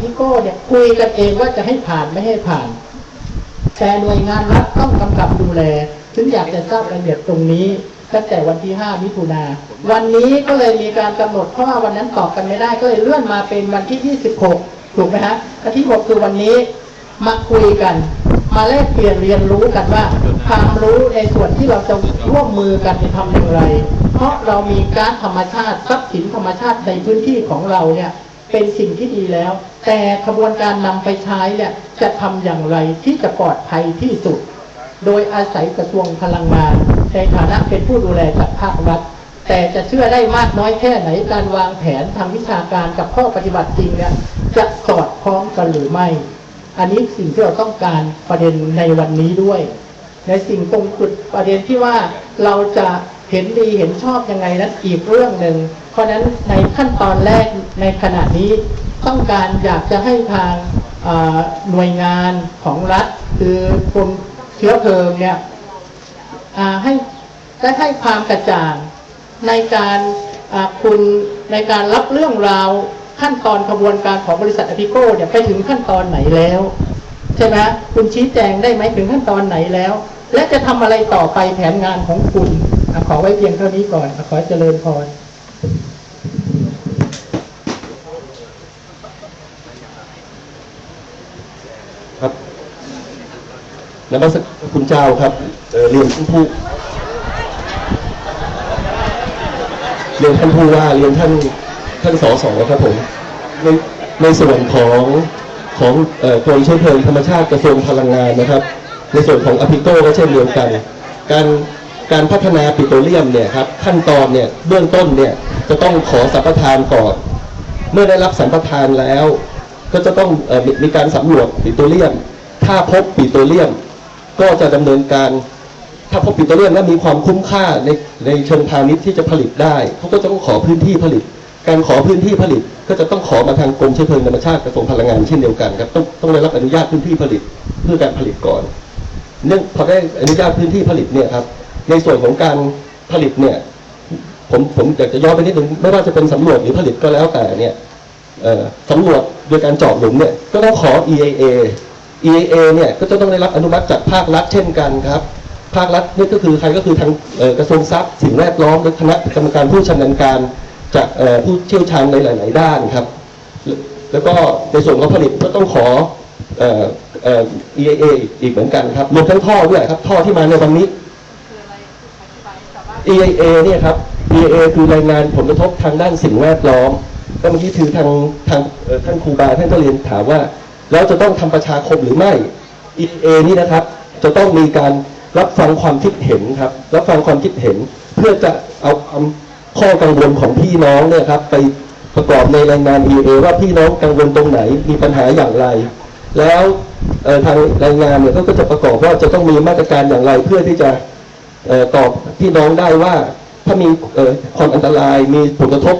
พี่โก้เนี่ยคุยกันเองว่าจะให้ผ่านไม่ให้ผ่าน แต่หน่วยงานรัฐต้องกำกับดูแล ถึงอยากจะทราบรายละเอียดตรงนี้ตั้งแต่วันที่ 5 มิถุนา วันนี้ก็เลยมีการกำหนดเพราะว่าวันนั้นตอบกันไม่ได้ก็เลยเลื่อนมาเป็นวันที่ 26 ถูกไหมฮะและที่ 6 คือวันนี้มาคุยกัน มาแลกเปลี่ยนเรียนรู้กันว่า ความรู้ในส่วนที่เราจะร่วมมือกันจะทำอย่างไร เพราะเรามีกาซธรรมชาติทรัพย์สินธรรมชาติในพื้นที่ของเราเนี่ย เป็นสิ่งที่ดีแล้ว แต่ขบวนการนำไปใช้เนี่ยจะทำอย่างไรที่จะปลอดภัยที่สุด โดยอาศัยกระทรวงพลังงาน ในฐานะเป็นผู้ดูแลจากภาครัฐ แต่จะเชื่อได้มากน้อยแค่ไหนการวางแผนทางวิชาการกับข้อปฏิบัติจริงเนี่ยจะสอดคล้องกันหรือไม่ อันนี้สิ่งที่เราต้องการประเด็นในวันนี้ด้วย ในสิ่งตรงจุดประเด็นที่ว่าเราจะเห็นดีเห็นชอบยังไงนั้นอีกเรื่องหนึ่ง ราะฉะนั้นในขั้นตอนแรกในขณะนี้ต้องการอยากจะให้ทางหน่วยงานของรัฐ คือกรมเชื้อเพลิงเนี่ยให้ได้ให้ความกระจ่างในการคุณในการรับเรื่องราวขั้นตอนกระบวนการของบริษัทอพิโก้เนี่ยไปถึงขั้นตอนไหนแล้วใช่ไหมคุณชี้แจงได้ไหมถึงขั้นตอนไหนแล้ว และจะทำอะไรต่อไปแผนงานของคุณอขอไว้เพียงเท่านี้ก่อนขอเจริญพร ครับนมัสการคุณเจ้าครับเรียนท่านผู้เรียนท่านผู้ว่าเรียนท่านท่านสสครับผมในในส่วนของของกรมเชื้อเพลิงธรรมชาติกระทรวงพลังงานนะครับ ในส่วนของอพิโก้ก็เช่นเดียวกัน การ การพัฒนาปิโตรเลียมเนี่ยครับขั้นตอนเนี่ยเบื้องต้นเนี่ยจะต้องขอสัมปทานก่อน เมื่อได้รับสัมปทานแล้ว ก็จะต้องออมมีการสำรวจปิโตรเลียม ถ้าพบปิโตรเลียม ก็จะดำเนินการถ้าพบปิโตรเลียมและมีความคุ้มค่าในในเชิงพาณิชย์ที่จะผลิตได้เขาก็จะต้องขอพื้นที่ผลิต การขอพื้นที่ผลิต ก็จะต้องขอมาทางกรมเชื้อเพลิงธรรมชาติกระทรวงพลังงานเช่นเดียวกันครับต้องต้องได้รับอนุญาตพื้นที่ผลิตเพื่อการผลิตก่อน เนื่องพอได้อนุญาตพื้นที่ผลิตเนี่ยครับ ในส่วนของการผลิตเนี่ย ผมผมอยากจะย้อนไปนิดนึงไม่ว่าจะเป็นสำรวจหรือผลิตก็แล้วแต่เนี่ยสำรวจโดยการเจาะหลุมเนี่ยก็ต้องขอ EAA EAA เนี่ยก็จะต้องได้รับอนุมัติจากภาครัฐเช่นกันครับ ภาครัฐนี่ก็คือใครก็คือทางกระทรวงทรัพย์สิ่งแวดล้อมและคณะกรรมการผู้ชำนาญการจากผู้เชี่ยวชาญในหลาย ๆ ด้านครับ แล้วก็ในส่วนของผลิตก็ต้องขอ EAA อีกเหมือนกันครับรวมทั้งท่อด้วยครับท่อที่มาในวันนี้ EIA เนี่ยครับ EIA คือรายงานผลกระทบทางด้านสิ่งแวดล้อม ก็เมื่อกี้คือทางทางท่านครูบาท่านก็เรียนถามว่าแล้วจะต้องทำประชาคมหรือไม่ EIA นี่นะครับ จะต้องมีการรับฟังความคิดเห็นครับ รับฟังความคิดเห็น เพื่อจะเอาข้อกังวลของพี่น้องเนี่ยครับ ไปประกอบในรายงาน EIA ว่าพี่น้องกังวลตรงไหนมีปัญหาอย่างไร แล้วทางรายงานเนี่ยก็จะประกอบว่าจะต้องมีมาตรการอย่างไรเพื่อที่จะ ตอบพี่น้องได้ว่าถ้ามีเอ่อความอันตรายมีผลกระทบ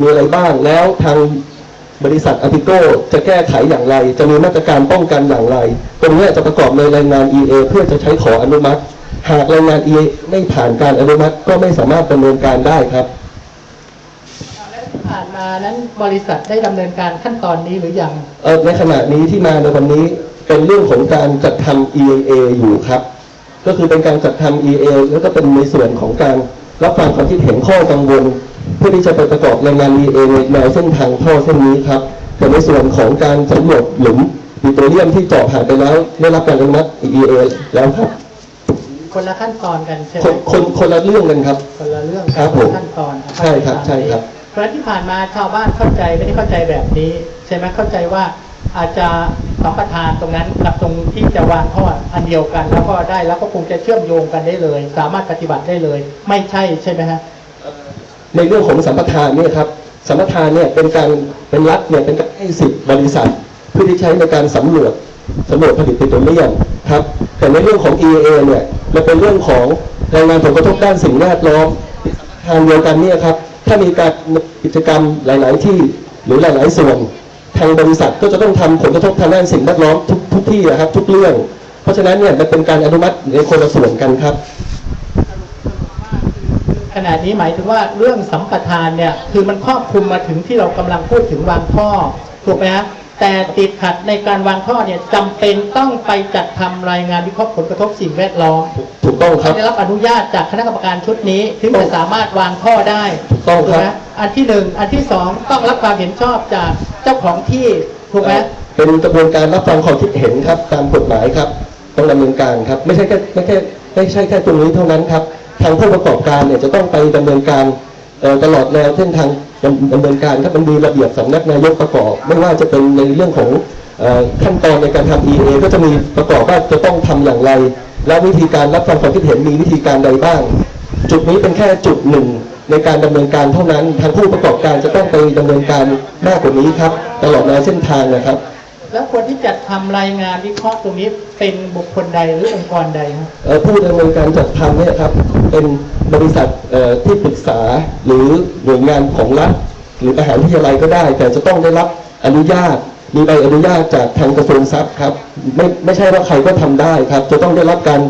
มีอะไรบ้าง แล้วทางบริษัทอ p ิโกจะแก้ไขอย่างไร จะมีมาตรการป้องกันอย่างไร ตรงเนี้ยจะประกอบในรายงาน EA เพื่อจะใช้ขออนุมัติ หากรายงาน EA ไม่ผ่านการอนุมัติก็ไม่สามารถดำเนินการได้ครับแล้วที่ผ่านมานั้นบริษัทได้ดำเนินการขั้นตอนนี้หรือยังเอ่อในขณะนี้ที่มาในวันนี้เป็นเรื่องของการจัดทำ EAA อยู่ครับ ก็คือเป็นการจัดทำ EA แล้วก็เป็นในส่วนของการรับฟังความคิดเห็นข้อกังวล เพื่อที่จะไปประกอบรายงาน EA ในแนวเส้นทางท่อเส้นนี้ครับแต่ในส่วนของการสำรวจหลุมปิโตรเลียมที่เจาะผ่านไปแล้วได้รับการอนุมัติ EA แล้วครับ คนละขั้นตอนกันใช่ไหคมนคนคนละเรื่องกันครับ คนละเรื่องครับคนผละมขั้นตอนใช่ครับใช่ครับ เพราะฉะนั้นที่ผ่านมาชาวบ้านเข้าใจไม่ได้เข้าใจแบบนี้ ใช่ไหมเข้าใจว่า อาจจะสัมปทานตรงนั้นกับตรงที่จะวางท่ออันเดียวกัน แล้วก็ได้แล้วก็คงจะเชื่อมโยงกันได้เลย สามารถปฏิบัติได้เลย ไม่ใช่ใช่ไหมฮะในเรื่องของสัมปทานเนี่ยครับสัมปทานเนี่ยเป็นการเป็นรัฐเนี่ยเป็นการให้สิทธิ์บริษัท เพื่อที่ใช้ในการสำรวจสำรวจผลิตปิโตรเลียมครับแต่ในเรื่องของ EAA เนี่ยมันเป็นเรื่องของรายงานผลกระทบด้านสิ่งแวดล้อมทางเดียวกันเนี่ยครับถ้ามีการกิจกรรมหลาย ๆ ที่หรือหลาย ๆ ส่วน ทางบริษัทก็จะต้องทำผลกระทบทางด้านสิ่งแวดล้อมทุกทุกที่นะครับ ทุกเรื่อง เพราะฉะนั้นเนี่ยมันเป็นการอนุมัติในคนละส่วนกันครับขณะนี้หมายถึงว่าเรื่องสัมปทานเนี่ยคือมันครอบคลุมมาถึงที่เรากำลังพูดถึงวางท่อถูกไหมฮะ แต่ติดขัดในการวางท่อเนี่ยจำเป็นต้องไปจัดทำรายงานวิเคราะห์ผลกระทบสิ่งแวดล้อมถูกต้องครับได้รับอนุญาตจากคณะกรรมการชุดนี้ถึงจะสามารถวางท่อได้ถูกต้องครับถูกไหมอันที่หนึ่งอันที่สองต้องรับความเห็นชอบจากเจ้าของที่ถูกไหมเป็นกระบวนการรับฟังความคิดเห็นครับ ตามกฎหมายครับต้องดำเนินการครับ ไม่ใช่แค่ไม่แค่ไม่ใช่แค่ตรงนี้เท่านั้นครับ ทางผู้ประกอบการเนี่ยจะต้องไปดำเนินการเอ่อตลอดแนวเส้นทาง ดำเนินการครับมันมีระเบียบสำนักนายกประกอบ ไม่ว่าจะเป็นในเรื่องของขั้นตอนในการทำ EA ก็จะมีประกอบว่าจะต้องทำอย่างไร และวิธีการรับฟังความคิดเห็นมีวิธีการใดบ้าง จุดนี้เป็นแค่จุดหนึ่งในการดำเนินการเท่านั้นทางผู้ประกอบการจะต้องไปดำเนินการมากกว่านี้ครับ ตลอดแนวเส้นทางนะครับ แล้วคนที่จัดทำรายงานวิเคราะห์ตรงนี้เป็นบุคคลใดหรือองค์กรใดครับเอ่อผู้ดำเนินการจัดทำเนี่ยครับเป็นบริษัทเอ่อที่ปรึกษาหรือหน่วยงานของรัฐหรือมหาวิทยาลัยก็ได้ แต่จะต้องได้รับอนุญาตมีใบอนุญาตจากทางกระทรวงทรัพย์ครับไม่ไม่ใช่ว่าใครก็ทำได้ครับ จะต้องได้รับการ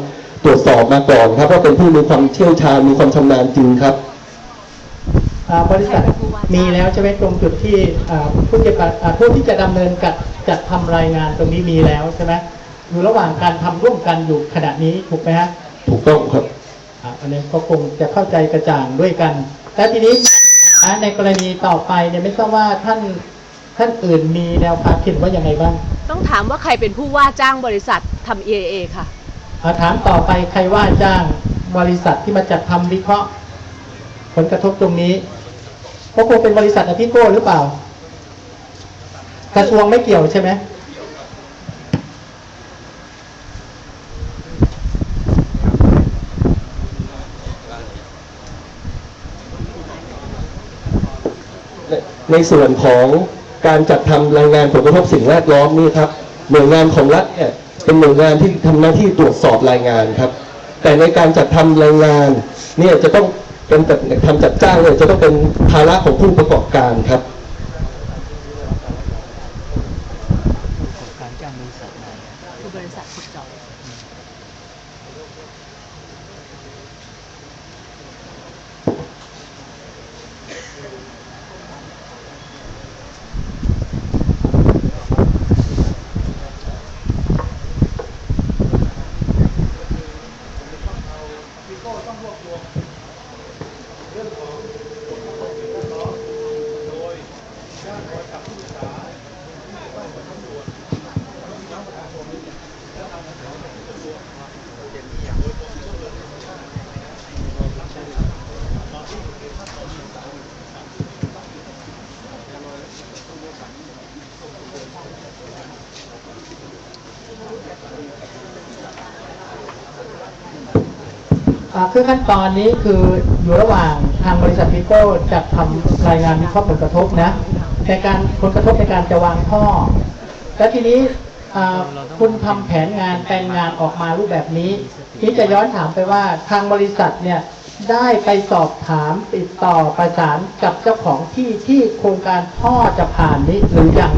ตรวจสอบมาก่อนครับว่าเป็นผู้มีความเชี่ยวชาญมีความชำนาญจริงครับอ่าบริษัทมีแล้วใช่ไหมตรงจุดที่อ่าผู้จะอ่าผู้ที่จะดำเนินกับ จัดทำรายงานตรงนี้มีแล้วใช่ไหมอยู่ระหว่างการทำร่วมกันอยู่ขณะนี้ถูกไหมฮะถูกต้องครับอ่าอันนี้ก็คงจะเข้าใจกระจ่างด้วยกัน แต่ทีนี้อ่าในกรณีต่อไปเนี่ยไม่ทราบว่าท่านท่านอื่นมีแนวความคิดว่ายังไงบ้าง ต้องถามว่าใครเป็นผู้ว่าจ้างบริษัททำ EAA ค่ะอ่าถามต่อไปใครว่าจ้างบริษัทที่มาจัดทำวิเคราะห์ ผลกระทบตรงนี้ก็คงเป็นบริษัทอภิโก้หรือเปล่า กระทรวงไม่เกี่ยวใช่ไหมในส่วนของการจัดทำรายงานผลกระทบสิ่งแวดล้อมนี่ครับ หน่วยงานของรัฐเนี่ยเป็นหน่วยงานที่ทำหน้าที่ตรวจสอบรายงานครับ แต่ในการจัดทำรายงานเนี่ยจะต้องเป็นทำจัดจ้างเนี่ยจะต้องเป็นภาระของผู้ประกอบการครับ คือบริษัทขุดเจาะ อ่าคือขั้นตอนนี้คืออยู่ระหว่างทางบริษัทพิโก้จัดทำรายงานวิเคราะห์ผลกระทบนะในการผลกระทบในการจะวางท่อ แล้วทีนี้คุณทำแผนงานแปลงงานออกมารูปแบบนี้ที่จะย้อนถามไปว่าทางบริษัทเนี่ยได้ไปสอบถามติดต่อประสานกับเจ้าของที่ที่โครงการท่อจะผ่านนี้หรือยัง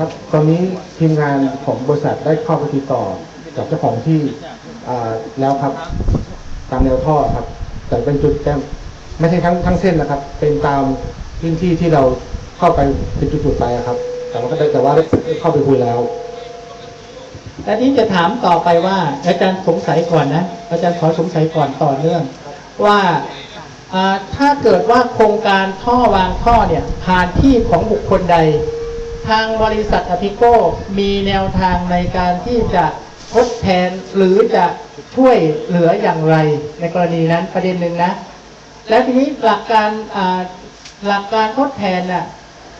ครับ ต อนนี้ทีมงานของบริษัทได้เข้าไปติดต่อกับเจ้าของที่อ่าแล้วครับ ตามแนวท่อครับ แต่เป็นจุดแต้มไม่ใช่ทั้งทั้งเส้นนะครับ เป็นตามพื้นที่ที่เราเข้าไปเป็นจุดๆไปอะครับ แต่ว่าก็ได้แต่ว่าได้เข้าไปคุยแล้วและนี้จะถามต่อไปว่า อาจารย์สงสัยก่อนนะ อาจารย์ขอสงสัยก่อนต่อเนื่อง ว่าอ่าถ้าเกิดว่าโครงการท่อวางท่อเนี่ยผ่านที่ของบุคคลใด ทางบริษัทอพิโก้มีแนวทางในการที่จะทดแทนหรือจะช่วยเหลืออย่างไร ในกรณีนั้นประเด็นหนึ่งนะ แล้วทีนี้หลักการหลักการทดแทนน่ะ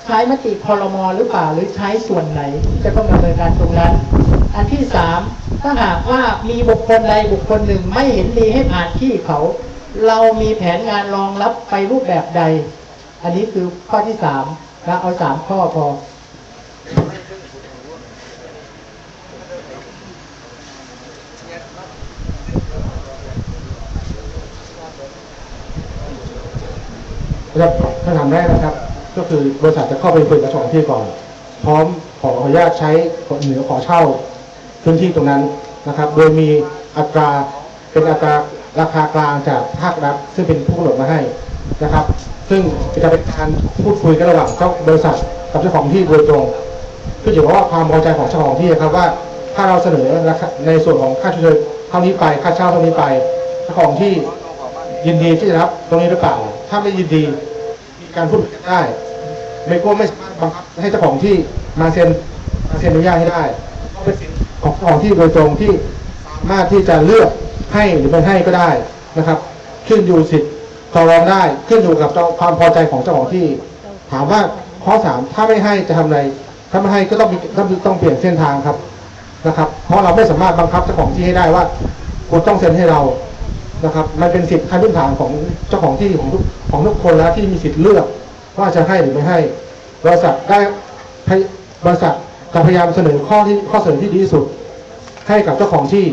ใช้มติคอรมอหรือเปล่าหรือใช้ส่วนไหน จะต้องดำเนินการตรงนั้น อันที่สามถ้าหากว่ามีบุคคลใดบุคคลหนึ่งไม่เห็นดีให้ผ่านที่เขา เรามีแผนงานรองรับไปรูปแบบใด อันนี้คือข้อที่สามนะเอาสามข้อพอ แล้วคำถามแรกนะครับ ก็คือบริษัทจะเข้าไปคุยกับเจ้าของที่ก่อน พร้อมขออนุญาตใช้เหนือขอเช่าพื้นที่ตรงนั้นนะครับ โดยมีอัตราเป็นอัตราราคากลางจากภาครัฐซึ่งเป็นผู้กำหนดมาให้นะครับ ซึ่งจะเป็นการพูดคุยกันระหว่างเจ้าบริษัทกับเจ้าของที่โดยตรงขึ้นอยู่กับว่าความพอใจของเจ้าของที่นะครับว่า ถ้าเราเสนอในส่วนของค่าชดเชยเท่านี้ไปค่าเช่าเท่านี้ไปเจ้าของที่ยินดีที่จะรับตรงนี้หรือเปล่า ถ้าไม่ยินดีมีการพูดคุยกันได้ไม่ก็ไม่สามารถบังคับให้เจ้าของที่มาเซ็นมาเซ็นอนุญาตให้ได้เพราะเป็นสิทธิ์ของของที่โดยตรงที่สามารถที่จะเลือกให้หรือไม่ให้ก็ได้นะครับ ขึ้นอยู่สิทธิ์ต่อรองได้ขึ้นอยู่กับความพอใจของเจ้าของที่ ถามว่าข้อสามถ้าไม่ให้จะทำอะไรถ้าไม่ให้ก็ต้องต้องต้องเปลี่ยนเส้นทางครับ นะครับ เพราะเราไม่สามารถบังคับเจ้าของที่ให้ได้ว่าคุณต้องเซ็นให้เรานะครับ มันเป็นสิทธิขั้นพื้นฐานของเจ้าของที่ของทุกของทุกคนแล้วที่มีสิทธิ์เลือกว่าจะให้หรือไม่ให้บริษัทได้บริษัทจะพยายามเสนอข้อที่ข้อเสนอที่ดีที่สุด ให้กับเจ้าของที่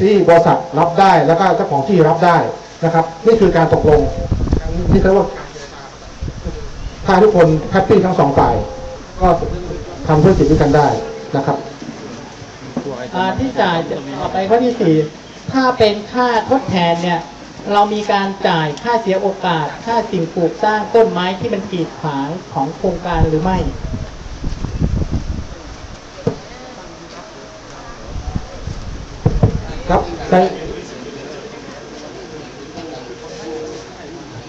ที่บริษัทรับได้แล้วก็เจ้าของที่รับได้นะครับ นี่คือการตกลงนี่เรียกว่าถ้าทุกคนแฮปปี้ทั้งสองฝ่าย ก็ทำธุรกิจด้วยกันได้นะครับ ที่จ่ายต่อไปข้อที่สี่ถ้าเป็นค่าทดแทนเนี่ยเรามีการจ่ายค่าเสียโอกาส ค่าสิ่งปลูกสร้างต้นไม้ที่มันกีดขวางของโครงการหรือไม่ครับใน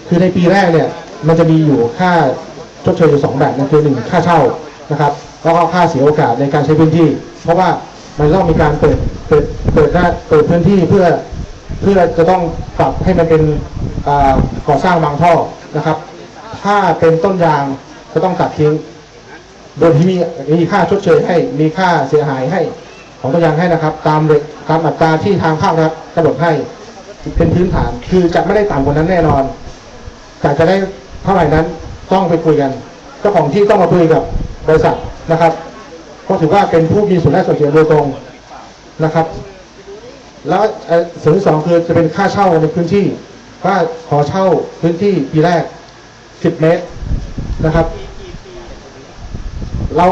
คือในปีแรกเนี่ยมันจะมีอยู่ค่าชดเชยอยู่สองแบบนะคือหนึ่งค่าเช่านะครับ แล้วก็ค่าเสียโอกาสในการใช้พื้นที่ เพราะว่า มันต้องมีการเปิดเปิดเปิดหน้าเปิดพื้นที่เพื่อเพื่อจะต้องปรับให้มันเป็นก่อสร้างบางท่อนะครับ ถ้าเป็นต้นยางก็ต้องตัดทิ้ง โดยที่มีมีค่าชดเชยให้มีค่าเสียหายให้ของตัวอย่างให้นะครับ ตามเด็กตามอัตราที่ทางภาครัฐกำหนดให้เป็นพื้นฐาน คือจะไม่ได้ต่ำกว่านั้นแน่นอน แต่จะได้เท่าไหร่นั้นต้องไปคุยกัน เจ้าของที่ต้องมาคุยกับบริษัทนะครับ เพราะถือว่าเป็นผู้มีส่วนได้ส่วนเสียโดยตรงนะครับ แล้วเอ่อส่วนที่สองคือจะเป็นค่าเช่าในพื้นที่ว่าขอเช่าพื้นที่ปีแรก10เมตรนะครับ เรา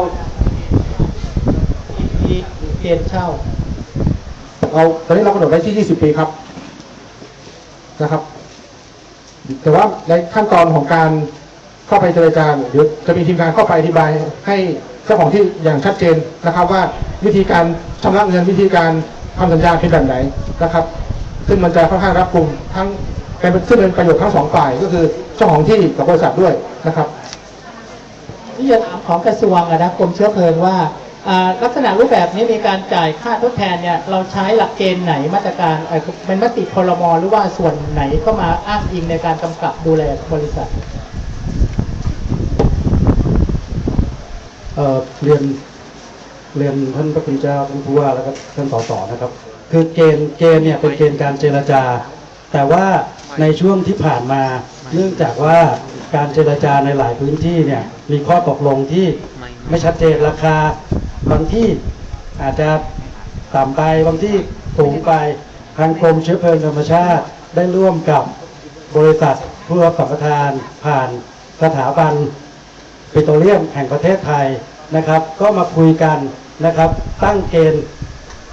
ที่เกณฑ์เช่าเราตอนนี้เรากำหนดไว้ที่ 20 ปีครับนะครับ แต่ว่าในขั้นตอนของการเข้าไปเจรจาเนี่ยเดี๋ยวจะมีทีมงานเข้าไปอธิบายให้ เจ้าของที่อย่างชัดเจนนะครับ ว่าวิธีการชำระเงินวิธีการทำสัญญาเป็นแบบไหนนะครับ ซึ่งมันจะค่อนข้างรับกลุ่มทั้งเป็นซึ่งเป็นประโยชน์ทั้งสองฝ่ายก็คือเจ้าของที่กับบริษัทด้วยนะครับที่จะถามของกระทรวงอะนะกรมเชื้อเพลิงว่าลักษณะรูปแบบนี้มีการจ่ายค่าทดแทนเนี่ยเราใช้หลักเกณฑ์ไหนมาตรการเป็นมติพลมหรือว่าส่วนไหนเข้ามาอ้างอิงในการกำกับดูแลบริษัท เเรียนเรียนท่านพระคุณเจ้าท่านผู้ว่าแล้วก็ท่านสสนะครับ คือเกณฑ์เกณฑ์เนี่ยเป็นเกณฑ์การเจรจา แต่ว่าในช่วงที่ผ่านมา เนื่องจากว่าการเจรจาในหลายพื้นที่เนี่ยมีข้อตกลงที่ไม่ชัดเจนราคา บางที่อาจจะต่ำไปบางที่สูงไปทางกรมเชื้อเพลิงธรรมชาติได้ร่วมกับบริษัทผู้รับสัมปทานผ่านสถาบัน ปิโตรเลียมแห่งประเทศไทยนะครับ ก็มาคุยกันนะครับ ตั้งเกณฑ์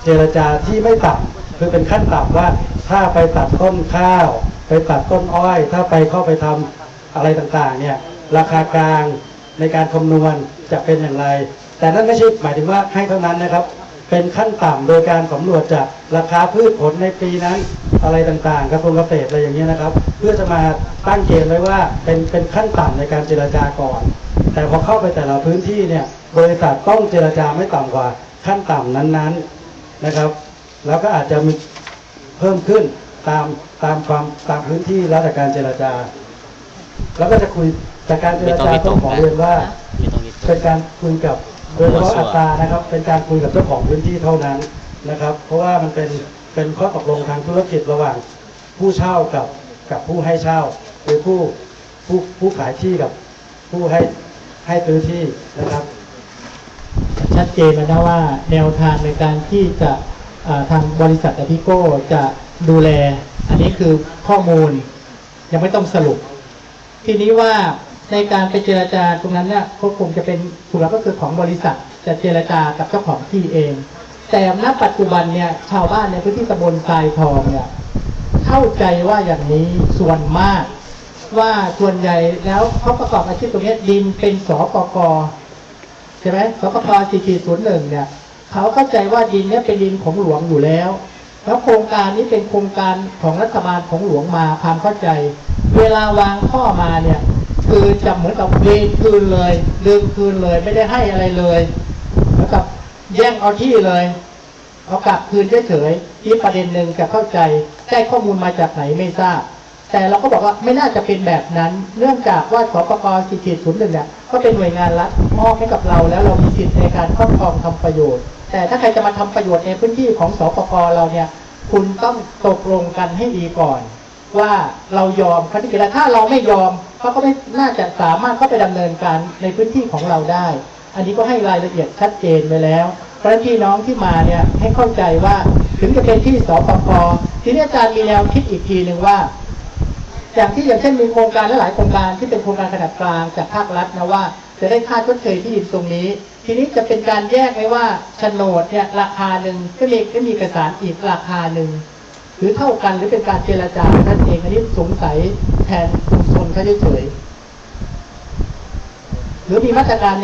เจรจาที่ไม่ต่ำคือเป็นขั้นต่ำว่าถ้าไปตัดต้นข้าว ไปตัดต้นอ้อย ถ้าไปเข้าไปทำอะไรต่างๆเนี่ยราคากลางในการคำนวณจะเป็นอย่างไร แต่นั่นไม่ใช่หมายถึงว่าให้เท่านั้นนะครับ เป็นขั้นต่ำโดยการสำรวจจากราคาพืชผลในปีนั้นอะไรต่างๆกระทรวงเกษตรอะไรอย่างเงี้ยนะครับ เพื่อจะมาตั้งเกณฑ์ไว้ว่าเป็นเป็นขั้นต่ำในการเจรจาก่อน แต่พอเข้าไปแต่ละพื้นที่เนี่ย บริษัทต้องเจรจาไม่ต่ำกว่าขั้นต่ำนั้นๆนะครับ แล้วก็อาจจะมีเพิ่มขึ้นตามตามความตามพื้นที่แล้วแต่การเจรจา แล้วก็จะคุยแต่การเจรจาต้องขอเรียนว่า เป็นการคุยกับโดยเฉพาะอัตรานะครับ เป็นการคุยกับเจ้าของพื้นที่เท่านั้นนะครับ เพราะว่ามันเป็นเป็นข้อตกลงทางธุรกิจระหว่าง ผู้เช่ากับกับผู้ให้เช่าหรือผู้ผู้ผู้ขายที่กับ ผู้ให้ให้ซื้อที่นะครับ ชัดเจนแล้วนะว่าแนวทางในการที่จะทางบริษัทอพิโก้จะดูแล อันนี้คือข้อมูลยังไม่ต้องสรุป ทีนี้ว่าในการไปเจรจาตรงนั้นเนี่ยก็คงจะเป็นส่วนหลักก็คือของบริษัทจะเจรจากับเจ้าของที่เอง แต่ณปัจจุบันเนี่ยชาวบ้านในพื้นที่ตำบลทรายทองเนี่ยเข้าใจว่าอย่างนี้ส่วนมาก ว่าส่วนใหญ่แล้วเขาประกอบอาชีพตรงนี้ดินเป็นสปกใช่ไหมสปก4401เนี่ยเขาเข้าใจว่าดินเนี่ยเป็นดินของหลวงอยู่แล้ว แล้วโครงการนี้เป็นโครงการของรัฐบาลของหลวงมาความเข้าใจ เวลาวางข้อมาเนี่ย คือจะเหมือนกับเวรคืนเลยดึงคืนเลยไม่ได้ให้อะไรเลยเหมือนกับแย่งเอาที่เลยเอากลับคืนเฉยๆที่ประเด็นหนึ่งจะเข้าใจได้ข้อมูลมาจากไหนไม่ทราบ แต่เราก็บอกว่าไม่น่าจะเป็นแบบนั้น เนื่องจากว่าสปกสิทธิศูนย์หนึ่งเนี่ยก็เป็นหน่วยงานรัฐมอบให้กับเรา แล้วเรามีสิทธิ์ในการครอบครองทำประโยชน์ แต่ถ้าใครจะมาทำประโยชน์ในพื้นที่ของสปกเราเนี่ย คุณต้องตกลงกันให้ดีก่อน ว่าเรายอมคดีแต่ถ้าเราไม่ยอมเขาก็ไม่น่าจะสามารถเข้าไปดำเนินการในพื้นที่ของเราได้ อันนี้ก็ให้รายละเอียดชัดเจนไปแล้วเพราะพี่น้องที่มาเนี่ยให้เข้าใจว่าถึงจะเป็นที่สปกทีนี้อาจารย์มีแนวคิดอีกทีหนึ่งว่า อย่างที่อย่างเช่นมีโครงการหลายโครงการที่เป็นโครงการขนาดกลางจากภาครัฐนะว่า จะได้ค่าชดเชยที่ดินตรงนี้ ทีนี้จะเป็นการแยกไหมว่าโฉนดเนี่ยราคาหนึ่งก็มีก็มีเอกสารอีกราคาหนึ่งหรือเท่ากันหรือเป็นการเจรจาท่านเองอันนี้สงสัยแทนชุมชนเขาเฉยหรือมีมาตรการยัง